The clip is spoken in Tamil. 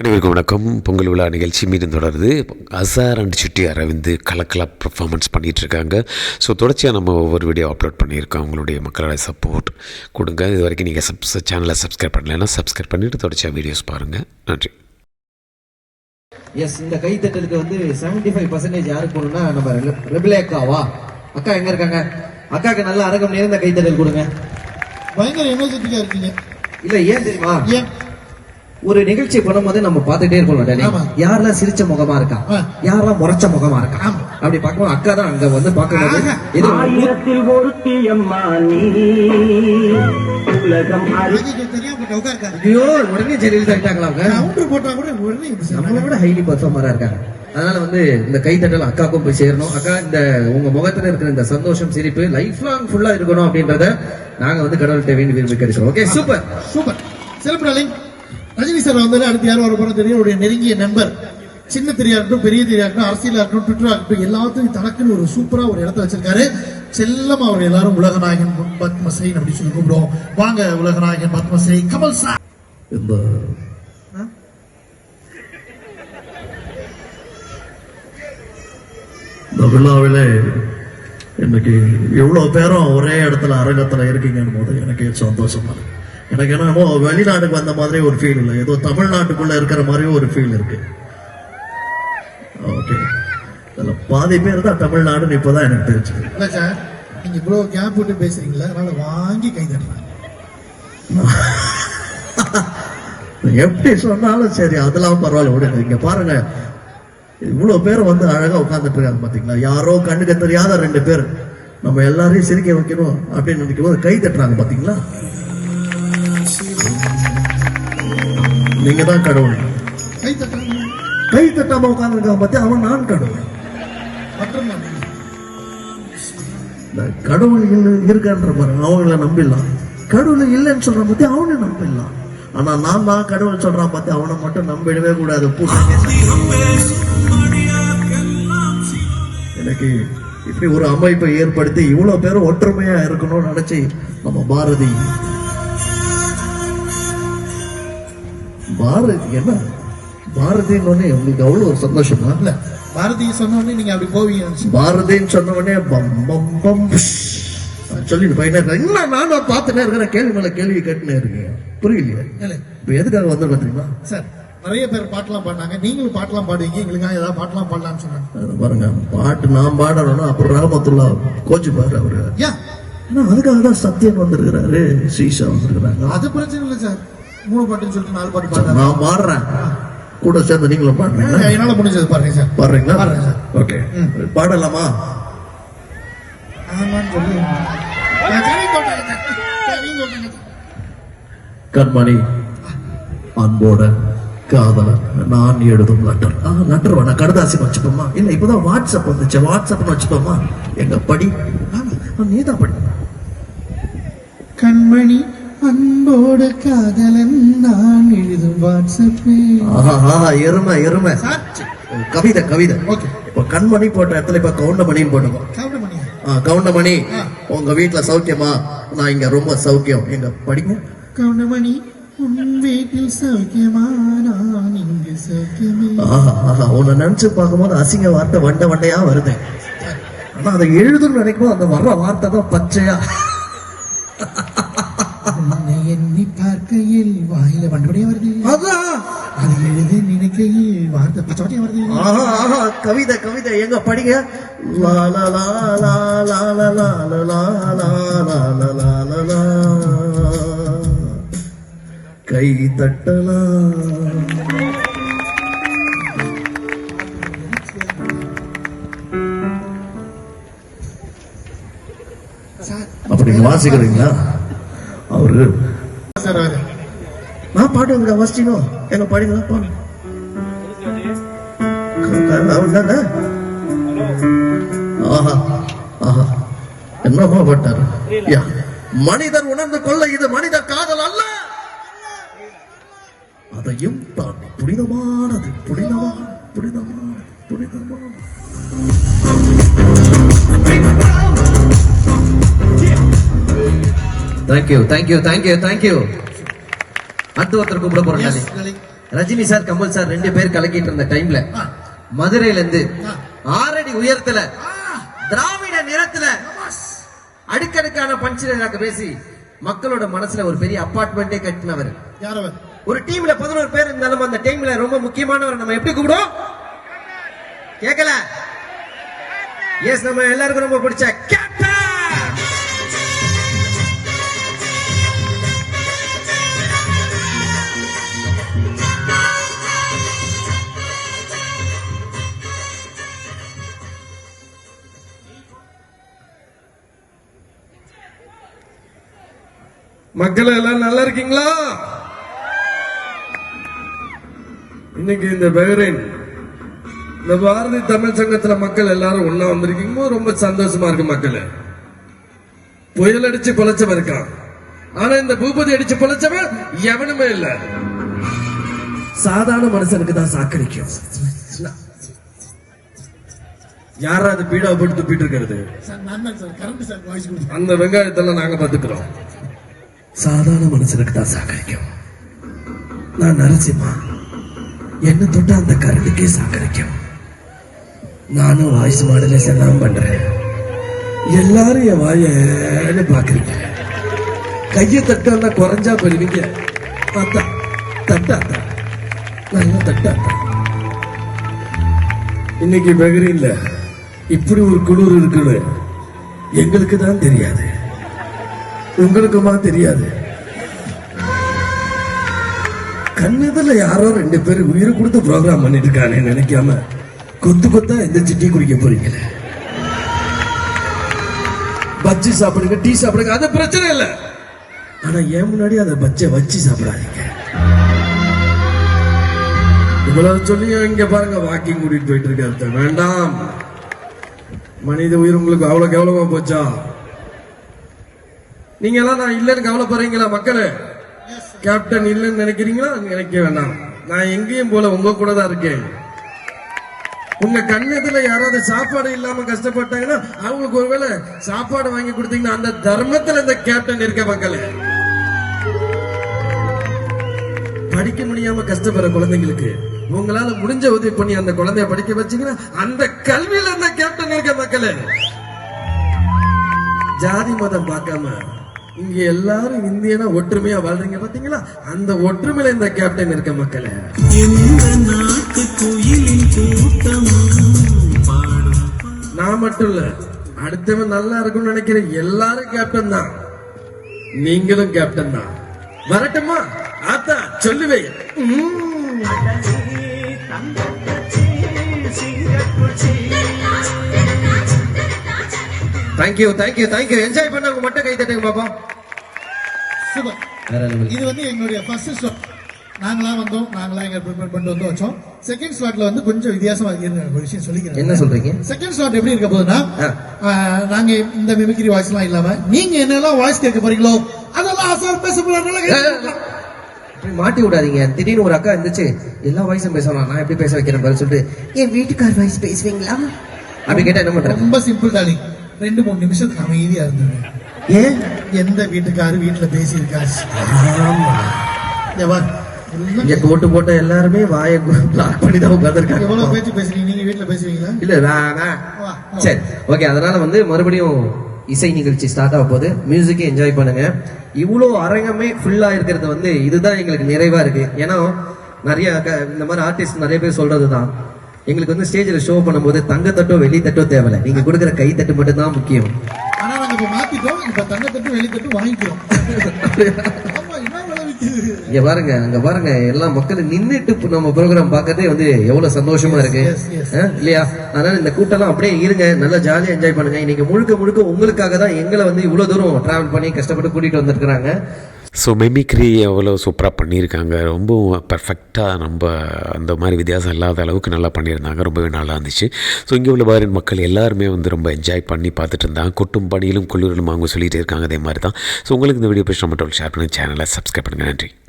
அனைவருக்கும் வணக்கம். பொங்கல் விழா நிகழ்ச்சி மீண்டும் தொடருது. அசார் அண்ட் சுட்டி அரவிந்த் கலக்கலா பர்ஃபார்மன்ஸ் பண்ணிகிட்டு இருக்காங்க ஸோ தொடர்ச்சியாக நம்ம ஒவ்வொரு வீடியோ அப்லோட் பண்ணியிருக்கோம். அவங்களுடைய மக்களோட சப்போர்ட் கொடுங்க. இது வரைக்கும் நீங்கள் சப் சேனலை சப்ஸ்கிரைப் பண்ணலைன்னா சப்ஸ்கிரைப் பண்ணிவிட்டு தொடர்ச்சியாக வீடியோஸ் பாருங்கள் நன்றி. எஸ் இந்த கைத்தட்டலுக்கு வந்து 75% ஃபைவ் பர்சன்டேஜ் யாருக்கு போகணும்னா நம்ம ரெபிலே அக்காவா அக்கா எங்க இருக்காங்க? அக்காக்கு நல்ல அரங்கம் நிறைந்த கைத்தட்டல் கொடுங்க. பயங்கர எனர்ஜெட்டிக்கா இருக்கீங்க. இல்ல ஏன் தெரியுமா? ஏன்? ஒரு நிகழ்ச்சி பண்ணும்போது நம்ம பார்த்துட்டே இருக்கோம் டேனி. ஆமா. யாரெல்லாம் சிரிச்ச முகமா இருக்கா. யாரெல்லாம் முறைச்ச முகமா இருக்கா. அப்படி பார்க்கும்போது அக்கா தான் அங்க வந்து பார்க்கும்போது. இது ஆயிரத்தில் ஒருத்தி அம்மா நீ. உலகம் ஐயோ உடனே ஜெயலலிதா ஆயிட்டாங்களா அவங்க கவுண்டர் போட்டா கூட உடனே இப்படி நம்மளை சொல்றாங்க. விட ஹைலி பர்ஃபார்மரா இருக்காங்க அதனால வந்து இந்த கைத்தட்டல் அக்காவுக்கும் போய் சேரணும். அக்கா இந்த உங்க முகத்துல இருக்கிற இந்த சந்தோஷம் சிரிப்பு லைஃப் லாங் ஃபுல்லா இருக்கணும் அப்படின்றத நாங்க வந்து கடவுள்கிட்ட வேண்டி விரும்பி கிடைச்சோம் okay super super Rajini sir வந்தாலே அடுத்து யாரும் வர தெரியும். அவருடைய நெருங்கிய நண்பர் சின்ன திரையா இருக்கட்டும் பெரிய திரையா இருக்கட்டும் அரசியலா இருக்கட்டும் ட்விட்டரா இருக்கட்டும் எல்லாத்துக்கும் தனக்குன்னு ஒரு சூப்பரா ஒரு இடத்த வச்சிருக்காரு. செல்லம் அவர் எல்லாரும் உலகநாயகன் பத்மஸ்ரீ அப்படி சொல்லி கூப்பிடுவோம். வாங்க உலகநாயகன் பத்மஸ்ரீ கமல் சார். இந்த இந்த விழாவிலே இன்னைக்கு இவ்வளவு பேரும் ஒரே இடத்துல அரங்கத்துல இருக்கீங்கன்னு போது எனக்கு சந்தோஷமா இருக்கு. எனக்கு என்னமோ வெளிநாட்டுக்கு வந்த மாதிரி ஒரு ஃபீல் இல்லை. ஏதோ தமிழ்நாட்டுக்குள்ள இருக்கிற மாதிரி ஒரு ஃபீல் இருக்கு. ஓகே இதுல பாதி பேர் தான் தமிழ்நாடுன்னு இப்பதான் எனக்கு தெரிஞ்சது இல்ல சார் நீங்க இவ்வளவு கேப் விட்டு பேசுறீங்களா அதனால வாங்கி கை தட்டுறாங்க எப்படி சொன்னாலும் சரி அதெல்லாம் பரவாயில்ல விடுங்க. இங்க பாருங்க. இவ்வளவு பேர் வந்து அழகா உட்கார்ந்துட்டு இருக்காங்க பாத்தீங்களா? யாரோ கண்ணுக்கு தெரியாத ரெண்டு பேர். நம்ம எல்லாரையும் சிரிக்க வைக்கணும் அப்படின்னு நினைக்கும் போது கை தட்டுறாங்க பாத்தீங்களா? நீங்க தான் கடவுள். கை தட்டுறாங்க கை தட்டாம பத்தி அவன் நான் கடவுள். கடவுள் இருக்கான்ற பாருங்க அவங்கள நம்பிடலாம் கடவுள் இல்லைன்னு சொல்றான் பத்தி அவனை நம்பிடலாம் ஆனா நான் தான் கடவுள் சொல்றான் பத்தி அவனை மட்டும் நம்பிடவே கூடாது. எனக்கு இப்படி ஒரு அமைப்பை ஏற்படுத்தி இவ்வளவு பேரும் ஒற்றுமையா இருக்கணும்னு நினைச்சு நம்ம பாரதி பாரதி என்ன? பாரதின்னு உங்களுக்கு அவ்வளவு ஒரு சந்தோஷமா? இல்ல பாரதி சொன்ன உடனே நீங்க அப்படி போவீங்க பாரதின்னு சொன்ன உடனே பம் பம். பம். சொல்லிட்டு நானும் பார்த்துட்டே இருக்கிறேன் கேள்வி மேல கேள்வி கேட்டுனே இருக்கேன். புரியலையே. இப்ப எதுக்காக வந்து தெரியுமா? சார் நிறைய பேர் பாட்டெல்லாம் பாடினாங்க. நீங்களும் பாட்டெல்லாம் பாடுவீங்க. எங்களுக்காக ஏதாவது பாட்டெல்லாம் பாடலாம்னு சொன்னாங்க. பாருங்க பாட்டு நான் பாடணும்னா அப்புறம் ராமத்துல்லா கோச்சு பாரு அவரு. யா. ஆனா அதுக்காக தான் சத்தியம் வந்திருக்கிறாரு சீஷா வந்திருக்கிறாங்க. அது பிரச்சனை இல்லை சார். மூணு பாட்டுன்னு சொல்லிட்டு நாலு பாட்டு பாடுறாங்க நான் பாடுறேன் கூட சேர்ந்து நீங்களும் பாடுறீங்களா என்னால முடிஞ்சது பாருங்க சார். பாடுறீங்களா? பாடுறேன் சார். ஓகே. பாடலாமா? ஆமான்னு சொல்லி. கண்மணி அன்போட காதலன் நான் எழுதும் லெட்டர் ஆ லெட்டர் வேணா கடுதாசி வச்சுப்போமா? இல்ல இப்பதான் வாட்ஸ்அப் வந்துச்சு. வாட்ஸ்அப்னு வச்சுப்போமா? எங்க படி? நீ தான் படி. கண்மணி அன்போடு காதலன் நான் எழுதும் ஆஹா எருமை எருமை. கவிதை கவிதை. இப்ப கண்மணி போட்ட இடத்துல இப்ப கவுண்டமணின்னு போட்டுக்கோ. கவுண்டமணி. உங்க வீட்டுல சௌக்கியமா? நான் இங்க ரொம்ப சௌக்கியம். எங்க படிங்க. கவுண்டமணி உன் வீட்டில் சௌக்கியமா? நான் இங்கு சௌக்கியமே. உன்னை நினைச்சு பார்க்கும்போது அசிங்க வார்த்தை வண்ட வண்டையா வருது. ஆனா அதை எழுதுன்னு நினைக்கும் அந்த வர்ற வார்த்தை தான் பச்சையா. பார்க்கையில் வாயில வண்டபடியா வருது அதான் அது எழுத நினைக்கையில் வார்த்தை பச்சவட்டியா வருது ஆஹா ஆஹா கவிதை கவிதை எங்க படிங்க லா லா லா லா லா லா லா லா லா லா லா. கை தட்டலாம் அப்படி வாசிக்கிறீங்களா அவரு சார் அவரு நான் பாடுங்க வாசிச்சீங்க என்ன பாடுங்களா? பாடு ஆஹா ஆஹா. என்னமா பட்டாரு? மனிதர் உணர்ந்து கொள்ள இது மனித காதல் அல்ல. அதையும் தாண்டி புனிதமானது புனிதமான புனிதமான புனிதமான. தேங்க்யூ தேங்க்யூ தேங்க்யூ தேங்க்யூ ஒருத்தர் கூப்பிட போறேன் ரஜினி சார் கமல் சார் ரெண்டு பேர் கலக்கிட்டு இருந்த டைம்ல மதுரையில இருந்து ஆறடி உயரத்துல திராவிட நிறத்துல அடுக்கடுக்கான பஞ்சிலாக்க பேசி மக்களோட மனசுல ஒரு பெரிய அபார்ட்மெண்டே கட்டினவர். ஒரு டீம்ல பதினோரு பேர் இருந்தாலும் அந்த டைம்ல ரொம்ப முக்கியமானவர் நம்ம எப்படி கூப்பிடுவோம்? கேட்கல எஸ் நம்ம எல்லாருக்கும் ரொம்ப பிடிச்ச கேப்டன்! மக்கள் எல்லாம் நல்லா இருக்கீங்களா? இன்னைக்கு இந்த பஹ்ரைன் இந்த பாரதி தமிழ் சங்கத்துல மக்கள் எல்லாரும் ஒண்ணா வந்திருக்கீங்க. ரொம்ப சந்தோஷமா இருக்கு மக்கள். புயல் அடிச்சு பொழைச்சவன் இருக்கான். ஆனா இந்த பூபதி அடிச்சு பொழைச்சவன் எவனுமே இல்ல. சாதாரண மனுஷனுக்கு தான் சாக்கடிக்கும் யாரா அது பீடா போட்டு துப்பிட்டு இருக்கிறது? அந்த வெங்காயத்தெல்லாம் நாங்க பாத்துக்கிறோம் சாதாரண மனுஷனுக்கு தான் சாகரிக்கும் நான் நரசிம்மா. என்ன தொட்ட அந்த கரண்டுக்கே சாகரிக்கும் நானும் வாய்ஸ் மாடுலேஷன் தான் பண்றேன். எல்லாரும் என் வாயன்னு பாக்குறீங்க கையை தட்டா குறைஞ்சா பெறுவீங்க பார்த்தா தட்டாத்தா நல்லா தட்டாத்தா இன்னைக்கு பெகரின்ல இப்படி ஒரு குளிர் இருக்குன்னு எங்களுக்கு தான் தெரியாது. உங்களுக்குமா தெரியாது. கண்ணதுல யாரோ ரெண்டு பேர் உயிர் கொடுத்து ப்ரோக்ராம் பண்ணிட்டு இருக்கானே நினைக்காம கொத்து கொத்தா எந்த சிட்டி குடிக்க போறீங்களே. பஜ்ஜி சாப்பிடுங்க டீ சாப்பிடுங்க அது பிரச்சனை இல்லை. ஆனா ஏன் முன்னாடி அதை பச்சை வச்சு சாப்பிடாதீங்க. இவ்வளவு சொல்லி இங்க பாருங்க வாக்கிங் கூட்டிட்டு போயிட்டு இருக்காரு வேண்டாம். மனித உயிர் உங்களுக்கு அவ்வளவு கேவலமா போச்சா? நீங்க எல்லாம் நான் இல்லைன்னு கவலைப்படுறீங்களா மக்களே? கேப்டன் இல்லைன்னு நினைக்கிறீங்களா? நினைக்க வேண்டாம். நான் எங்கேயும் போல உங்க கூட தான் இருக்கேன். உங்க கண்ணத்துல யாராவது சாப்பாடு இல்லாம கஷ்டப்பட்டாங்கன்னா அவங்களுக்கு ஒருவேளை சாப்பாடு வாங்கி கொடுத்தீங்கன்னா அந்த தர்மத்துல இந்த கேப்டன் இருக்க மக்களே. படிக்க முடியாம கஷ்டப்படுற குழந்தைங்களுக்கு உங்களால முடிஞ்ச உதவி பண்ணி அந்த குழந்தைய படிக்க வச்சீங்கன்னா அந்த கல்வியில அந்த கேப்டன் இருக்க மக்களே. ஜாதி மதம் பார்க்காம இங்க எல்லாரும் இந்தியனா ஒற்றுமையா வாழ்றீங்க பாத்தீங்களா? அந்த ஒற்றுமையில இந்த கேப்டன் இருக்க மக்களே. நான் மட்டும் இல்ல அடுத்தவன் நல்லா இருக்கும்னு நினைக்கிற எல்லாரும் கேப்டன் தான். நீங்களும் கேப்டன் தான். வரட்டுமா? ஆத்தா சொல்லுவே. தேங்க்யூ தேங்க்யூ தேங்க்யூ என்ஜாய் பண்ணவங்க மட்டும் கை தட்டுங்க பாப்போம். சூப்பர். இது வந்து எங்களுடைய ஃபர்ஸ்ட் ஸ்லாட் நாங்களாம் வந்தோம் நாங்களாம் எங்க ப்ரிப்பேர் பண்ணிட்டு வந்து வச்சோம். செகண்ட் ஸ்லாட்ல வந்து கொஞ்சம் வித்தியாசமா ஒரு விஷயம் சொல்லிக்கிறேன். என்ன சொல்றீங்க? செகண்ட் ஸ்லாட் எப்படி இருக்க. ஆ, நாங்க இந்த மிமிக்ரி வாய்ஸ் எல்லாம் இல்லாம நீங்க என்னெல்லாம் வாய்ஸ் கேட்க போறீங்களோ அதெல்லாம் ஆசார் பேச போறாங்க மாட்டி விடாதீங்க. திடீர்னு ஒரு அக்கா இருந்துச்சு எல்லா வாய்ஸும் பேசலாம் நான் எப்படி பேச வைக்கிறேன் சொல்லிட்டு என் வீட்டுக்கார் வாய்ஸ் பேசுவீங்களா? அப்படி கேட்டா என்ன பண்றது? ரொம்ப சிம்பிள் டாலிங் ரெண்டு மூணு நிமிஷத்துக்கு அமைதியா இருந்தது ஏன் எந்த வீட்டுக்காரு வீட்டுல பேசியிருக்காரு? இங்க கோட்டு போட்ட எல்லாருமே வாயை பிளாக் பண்ணி தான் உட்காந்துருக்காங்க எவ்வளவு பேச்சு பேசுறீங்க? நீங்க வீட்டுல பேசுவீங்களா? இல்ல. வா. சரி ஓகே அதனால வந்து மறுபடியும் இசை நிகழ்ச்சி ஸ்டார்ட் ஆக போகுது. மியூசிக்கை என்ஜாய் பண்ணுங்க. இவ்வளோ அரங்கமே ஃபுல்லா இருக்கிறது வந்து இதுதான் எங்களுக்கு நிறைவா இருக்கு. ஏன்னா நிறைய இந்த மாதிரி ஆர்டிஸ்ட் நிறைய பேர் சொல்றது தான் எங்களுக்கு வந்து ஸ்டேஜில் ஷோ பண்ணும்போது தங்க தட்டோ வெள்ளி தட்டோ தேவையில்ல. நீங்க கொடுக்குற கை தட்டு மட்டும் தான் முக்கியம். ஆனா நாங்க இப்ப மாத்திட்டோம். இப்ப தங்கத்தட்டு வெளித்தட்டு வாங்கிக்கிறோம். ஆமா என்ன விலை விக்குது? இங்க பாருங்க அங்க பாருங்க. எல்லா மக்களும் நின்னுட்டு இப்ப நம்ம ப்ரோக்ராம் பார்க்கறதே வந்து எவ்வளவு சந்தோஷமா இருக்கு. இல்லையா? அதனால இந்த கூட்டம்லாம் அப்படியே இருங்க. நல்லா ஜாலியா என்ஜாய் பண்ணுங்க. இன்னைக்கு முழுக்க முழுக்க உங்களுக்காக தான் எங்களை வந்து இவ்வளவு தூரம் டிராவல் பண்ணி கஷ்டப்பட்டு கூட்டிட்டு வந்திருக்கிறாங்க. ஸோ மெமிக்ரி எவ்வளோ சூப்பராக பண்ணியிருக்காங்க. ரொம்பவும் பர்ஃபெக்டாக நம்ம அந்த மாதிரி வித்தியாசம் இல்லாத அளவுக்கு நல்லா பண்ணியிருந்தாங்க. ரொம்பவே நல்லா இருந்துச்சு. ஸோ இங்கே உள்ள பாரின் மக்கள் எல்லாருமே வந்து ரொம்ப என்ஜாய் பண்ணி பார்த்துட்டு இருந்தாங்க. கொட்டும் பணியிலும் குளிரிலும் அவங்க சொல்லிகிட்டே இருக்காங்க. அதே மாதிரி தான். ஸோ உங்களுக்கு இந்த வீடியோ பிடிச்சா மட்டும் ஷேர் பண்ணி சேனலை சப்ஸ்கிரைப் பண்ணுங்கள் நன்றி.